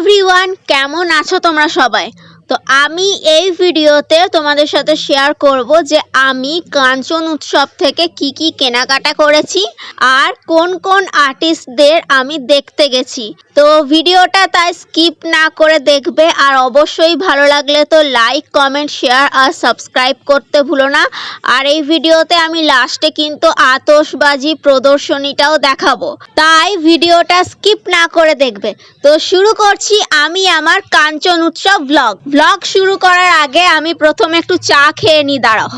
Everyone কেমন আছো তোমরা সবাই? তো আমি এই ভিডিওতে তোমাদের সাথে শেয়ার করব যে আমি কাঞ্চন উৎসব থেকে কি কি কেনাকাটা করেছি আর কোন কোন আর্টিস্টদের আমি দেখতে গেছি। তো ভিডিওটা তাই স্কিপ না করে দেখবে আর অবশ্যই ভালো লাগলে তো লাইক কমেন্ট শেয়ার আর সাবস্ক্রাইব করতে ভুলো না। আর এই ভিডিওতে আমি লাস্টে কিন্তু আতশবাজি প্রদর্শনীটাও দেখাবো। তাই ভিডিওটা স্কিপ না করে দেখবে। তো শুরু করছি আমি আমার কাঞ্চন উৎসব ব্লগ ব্লগ শুরু করার আগে আমি প্রথমে একটু চা খেয়ে নি, দাঁড়াও।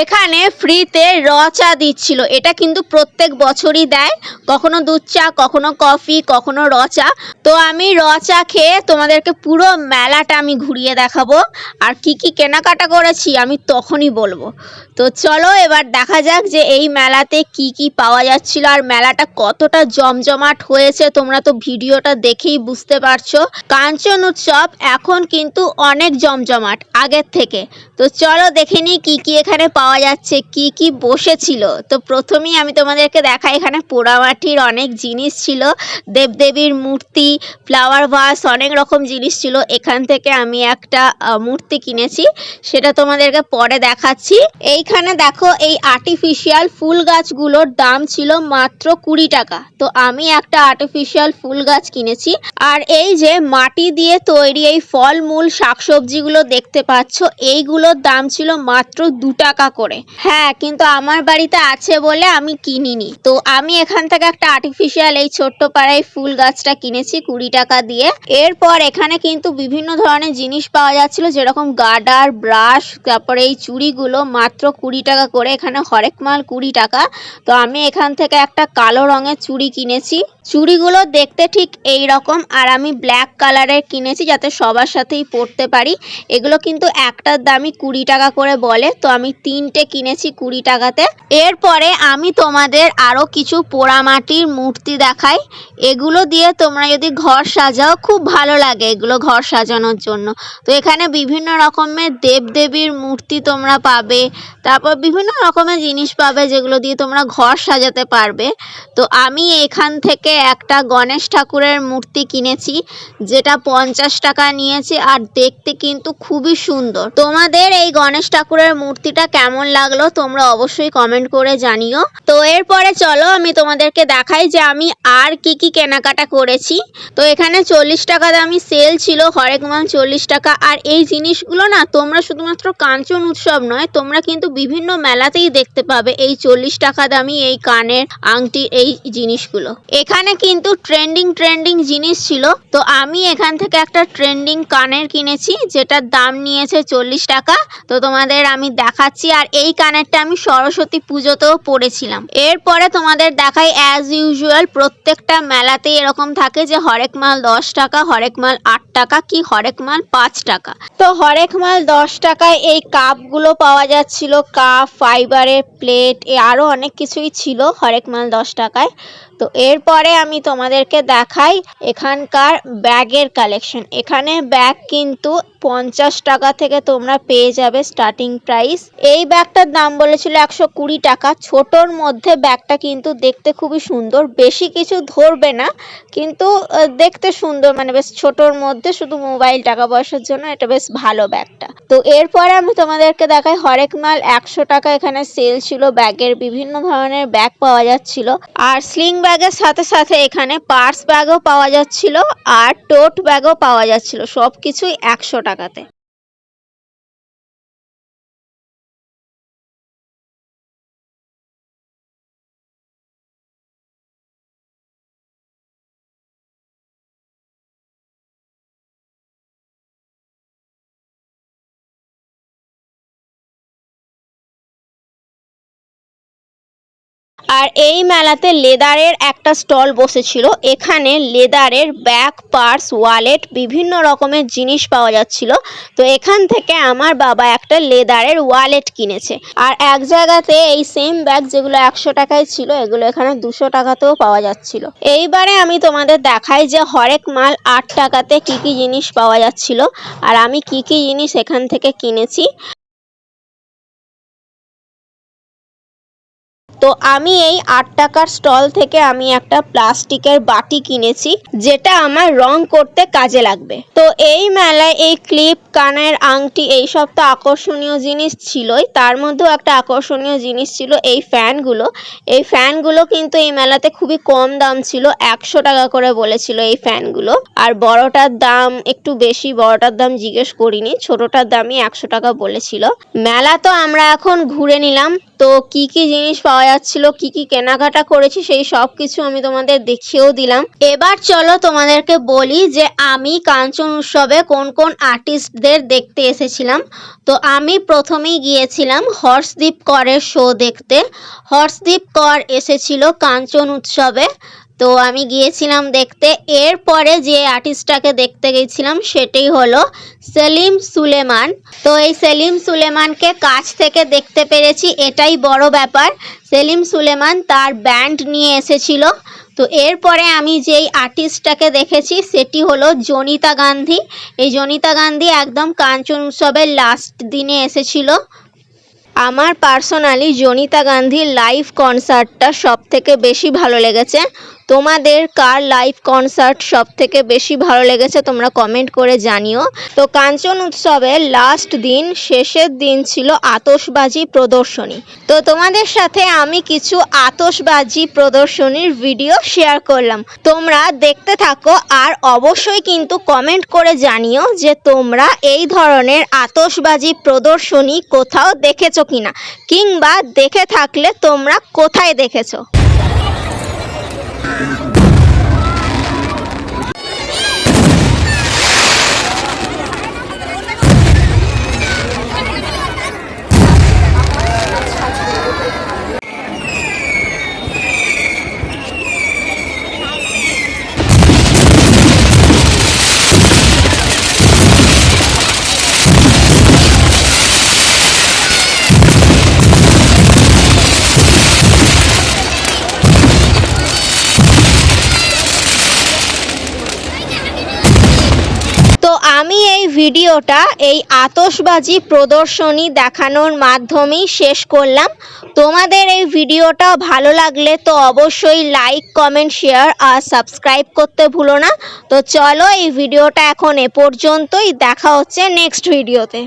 এখানে ফ্রিতে র চা দিচ্ছিল। এটা কিন্তু প্রত্যেক বছরই দেয়। কখনো দুধ চা, কখনো কফি কখনো র চা। তো আমি র চা খেয়ে তোমাদেরকে পুরো মেলাটা আমি ঘুরিয়ে দেখাবো। আর কি কি কেনাকাটা করেছি আমি তখনই বলব। তো চলো এবার দেখা যাক যে এই মেলাতে কি কি পাওয়া যাচ্ছিল আর মেলাটা কতটা জমজমাট হয়েছে। তোমরা তো ভিডিওটা দেখেই বুঝতে পারছ। কাঞ্চন উৎসব এখন কিন্তু অনেক জমজমাট আগের থেকে। তো চলো দেখে নিই কি কি এখানে পাওয়া যাচ্ছে, কি কি বসেছিল। তো প্রথমেই আমি তোমাদেরকে দেখাই, এখানে পোড়ামাটির অনেক জিনিস ছিল। দেবদেবীর মূর্তি ফ্লাওয়ার ভাস অনেক রকম জিনিস ছিল। এখান থেকে আমি একটা মূর্তি কিনেছি, সেটা তোমাদেরকে পরে দেখাচ্ছি। এইখানে দেখো, এই আর্টিফিশিয়াল ফুল গাছগুলোর দাম ছিল মাত্র কুড়ি টাকা। তো আমি একটা আর্টিফিশিয়াল ফুল গাছ কিনেছি। আর এই যে মাটি দিয়ে তৈরি এই ফলমূল শাকসবজিগুলো দেখতে পাচ্ছ, এইগুলোর দাম ছিল মাত্র দু টাকা করে। হ্যাঁ কিন্তু আমার বাড়িতে আছে বলে আমি কিনিনি। তো আমি এখান থেকে একটা আর্টিফিশিয়াল এই ছোট্ট পাড়ায় ফুল গাছটা কিনেছি কুড়ি টাকা দিয়ে। এরপর এখানে কিন্তু বিভিন্ন ধরনের জিনিস পাওয়া যাচ্ছিল, যেরকম গার্ডার ব্রাশ, তারপরে এই চুড়িগুলো মাত্র কুড়ি টাকা করে, এখানে হরেক মাল কুড়ি টাকা। তো আমি এখান থেকে একটা কালো রঙের চুড়ি কিনেছি। চুড়িগুলো দেখতে ঠিক এই রকম, আর আমি ব্ল্যাক কালারের কিনেছি যাতে সবার সাথেই পরতে পারি। এগুলো কিন্তু একটার দামই কুড়ি টাকা করে বলে। তো আমি তিনটে কিনেছি কুড়ি টাকাতে। এরপরে আমি তোমাদের আরও কিছু পোড়ামাটির মূর্তি দেখাই। এগুলো দিয়ে তোমরা যদি ঘর সাজাও, খুব ভালো লাগে এগুলো ঘর সাজানোর জন্য। তো এখানে বিভিন্ন রকমের দেবদেবীর মূর্তি তোমরা পাবে। তারপর বিভিন্ন রকমের জিনিস পাবে যেগুলো দিয়ে তোমরা ঘর সাজাতে পারবে। তো আমি এখান থেকে একটা গণেশ ঠাকুরের মূর্তি কিনেছি, যেটা পঞ্চাশ টাকা নিয়েছে। আর দেখতে কিন্তু খুবই সুন্দর। তোমাদের এই গণেশ ঠাকুরের মূর্তিটা কেমন লাগল তোমরা অবশ্যই কমেন্ট করে জানিও। তো এরপরে চলো আমি তোমাদেরকে দেখাই যে আমি আর কি কি কেনাকাটা করেছি। তো এখানে চল্লিশ টাকা দামি সেল ছিল, হরেক মাল চল্লিশ টাকা। আর এই জিনিসগুলো না তোমরা শুধুমাত্র কাঞ্চন উৎসব নয়, তোমরা কিন্তু বিভিন্ন মেলাতেই দেখতে পাবে এই চল্লিশ টাকা দামি এই কানের আংটি, এই জিনিসগুলো। এখানে কিন্তু ট্রেন্ডিং ট্রেন্ডিং জিনিস ছিল। তো আমি এখান থেকে একটা ট্রেন্ডিং কানের কিনেছি। যেটার দাম নিয়েছে চল্লিশ টাকা। তো তোমাদের আমি দেখাচ্ছি, আর এই কানেরটা আমি সরস্বতী পুজোতেও পরেছিলাম। এরপরে তোমাদের দেখাই অ্যাজ ইউজুয়াল প্রত্যেকটা মেলাতেই এরকম থাকে যে হরেক মাল দশ টাকা, হরেক মাল আট টাকা কি হরেক মাল পাঁচ টাকা। তো হরেক মাল দশ টাকায় এই কাপগুলো পাওয়া যাচ্ছিল, কাপ ফাইবারের প্লেট আরও অনেক কিছুই ছিল হরেক মাল দশ টাকায়। তো এরপরে আমি তোমাদেরকে দেখাই এখানকার ব্যাগের কালেকশন এখানে ব্যাগ কিন্তু পঞ্চাশ টাকা থেকে তোমরা পেয়ে যাবে স্টার্টিং প্রাইস এই ব্যাগটার দাম বলেছিল একশো কুড়ি টাকা। ছোটোর মধ্যে ব্যাগটা কিন্তু দেখতে খুবই সুন্দর। বেশি কিছু ধরবে না, কিন্তু দেখতে সুন্দর। মানে বেশ ছোটোর মধ্যে শুধু মোবাইল টাকা পয়সার জন্য এটা বেশ ভালো ব্যাগটা। তো এরপরে আমি তোমাদেরকে দেখাই হরেক মাল একশো টাকা এখানে সেল ছিল। ব্যাগের বিভিন্ন ধরনের ব্যাগ পাওয়া যাচ্ছিল। আর স্লিং ব্যাগের সাথে সাথে এখানে পার্স ব্যাগও পাওয়া যাচ্ছিল। আর টোট ব্যাগও পাওয়া যাচ্ছিল। সব কিছুই একশো টাকাতে। আর এই মেলাতে লেদারের একটা স্টল বসেছিল। এখানে লেদারের ব্যাগ, পার্স, ওয়ালেট, বিভিন্ন রকমের জিনিস পাওয়া যাচ্ছিল। তো এখান থেকে আমার বাবা একটা লেদারের ওয়ালেট কিনেছে। আর এক জায়গাতে এই সেম ব্যাগ যেগুলো একশো টাকায় ছিল, এগুলো এখানে দুশো টাকাতেও পাওয়া যাচ্ছিল। এইবারে আমি তোমাদের দেখাই যে হরেক মাল আট টাকাতে কি কি জিনিস পাওয়া যাচ্ছিল। আর আমি কি কি জিনিস এখান থেকে কিনেছি। তো আমি এই আট টাকার স্টল থেকে আমি একটা প্লাস্টিকের বাটি কিনেছি, যেটা আমার রং করতে কাজে লাগবে। তো এই মেলায় এই ক্লিপ, কানের আংটি এইসব তো আকর্ষণীয় জিনিস ছিলই। তার মধ্যেও একটা আকর্ষণীয় জিনিস ছিল এই ফ্যানগুলো। এই ফ্যানগুলো কিন্তু এই মেলাতে খুবই কম দাম ছিল, একশো টাকা করে বলেছিল এই ফ্যানগুলো। আর বড়টার দাম একটু বেশি, বড়টার দাম জিজ্ঞেস করিনি, ছোটটার দামই একশো টাকা বলেছিল। মেলা তো আমরা এখন ঘুরে নিলাম তো কি কি জিনিস পাওয়া যাচ্ছিল, কি কি কেনাকাটা করেছি, সেই সব কিছু আমি তোমাদের দেখিয়েও দিলাম। এবার চলো তোমাদেরকে বলি যে আমি কাঞ্চন উৎসবে কোন কোন আর্টিস্টদের দেখতে এসেছিলাম। তো আমি প্রথমেই গিয়েছিলাম হর্ষদীপ করের শো দেখতে। হর্ষদীপ কর এসেছিল কাঞ্চন উৎসবে। তো আমি গিয়েছিলাম দেখতে। এরপরে যে আর্টিস্টটাকে দেখতে গেছিলাম সেটাই হলো সেলিম সুলেমান। তো এই সেলিম সুলেমানকে কাছ থেকে দেখতে পেরেছি, এটাই বড় ব্যাপার। সেলিম সুলেমান তার ব্যান্ড নিয়ে এসেছিল। তো এরপরে আমি যেই আর্টিস্টটাকে দেখেছি সেটি হলো জনিতা গান্ধী। এই জনিতা গান্ধী একদম কাঞ্চন উৎসবের লাস্ট দিনে এসেছিল। আমার পার্সোনালি জনিতা গান্ধীর লাইভ কনসার্টটা সব থেকে বেশি ভালো লেগেছে। তোমাদের কার লাইভ কনসার্ট সব থেকে বেশি ভালো লেগেছে তোমরা কমেন্ট করে জানিও। তো কাঞ্চন উৎসবের লাস্ট দিন, শেষের দিন ছিল আতসবাজি প্রদর্শনী। তো তোমাদের সাথে আমি কিছু আতসবাজি প্রদর্শনীর ভিডিও শেয়ার করলাম। তোমরা দেখতে থাকো আর অবশ্যই কিন্তু কমেন্ট করে জানিও যে তোমরা এই ধরনের আতসবাজি প্রদর্শনী কোথাও দেখেছ কিনা কিংবা দেখে থাকলে তোমরা কোথায় দেখেছ? আমি এই ভিডিওটা এই আতসবাজি প্রদর্শনী দেখানোর মাধ্যমেই শেষ করলাম। তোমাদের এই ভিডিওটা ভালো লাগলে তো অবশ্যই লাইক কমেন্ট শেয়ার আর সাবস্ক্রাইব করতে ভুলো না। তো চলো এই ভিডিওটা এখন এ পর্যন্তই। দেখা হচ্ছে নেক্সট ভিডিওতে